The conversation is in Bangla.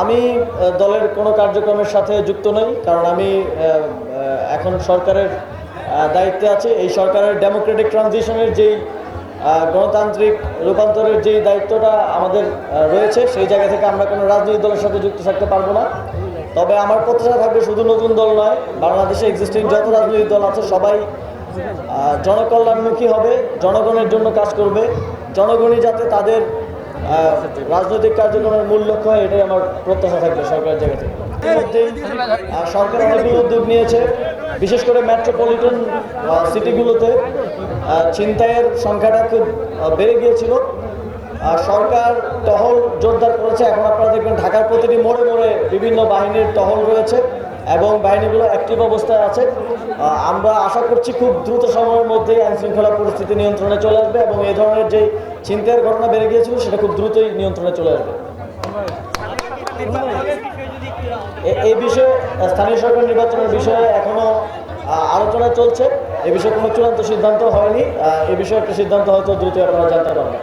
আমি দলের কোনো কার্যক্রমের সাথে যুক্ত নই, কারণ আমি এখন সরকারের দায়িত্বে আছি। এই সরকারের ডেমোক্রেটিক ট্রানজিশনের যেই গণতান্ত্রিক রূপান্তরের যেই দায়িত্বটা আমাদের রয়েছে, সেই জায়গা থেকে আমরা কোনো রাজনৈতিক দলের সাথে যুক্ত থাকতে পারব না। তবে আমার প্রত্যাশা থাকবে শুধু নতুন দল নয়, বাংলাদেশে এক্সিস্টিং যত রাজনৈতিক দল আছে, সবাই জনকল্যাণমুখী হবে, জনগণের জন্য কাজ করবে। জনগণই যাতে তাদের রাজনৈতিক কার্যক্রমের মূল লক্ষ্য হয়, এটাই আমার প্রত্যাশা থাকবে সরকারের জায়গা থেকে। সরকার অনেকগুলো উদ্যোগ নিয়েছে, বিশেষ করে মেট্রোপলিটন সিটিগুলোতে ছিনতাইয়ের সংখ্যাটা খুব বেড়ে গিয়েছিল। আর সরকার টহল জোরদার করেছে। এখন আপনারা দেখবেন ঢাকার প্রতিটি মোড়ে মোড়ে বিভিন্ন বাহিনীর টহল রয়েছে। এবং বাহিনীগুলো অ্যাক্টিভ অবস্থায় আছে। আমরা আশা করছি খুব দ্রুত সময়ের মধ্যে আইন শৃঙ্খলা পরিস্থিতি নিয়ন্ত্রণে চলে আসবে এবং এই ধরনের যে চিন্তার ঘটনা বেড়ে গিয়েছিল, সেটা খুব দ্রুতই নিয়ন্ত্রণে চলে আসবে। এই বিষয়ে, স্থানীয় সরকার নির্বাচনের বিষয়ে এখনও আলোচনা চলছে। এ বিষয়ে কোনো চূড়ান্ত সিদ্ধান্ত হয়নি। এ বিষয়ে একটা সিদ্ধান্ত হয়তো দ্রুত আপনারা জানতে পারবেন।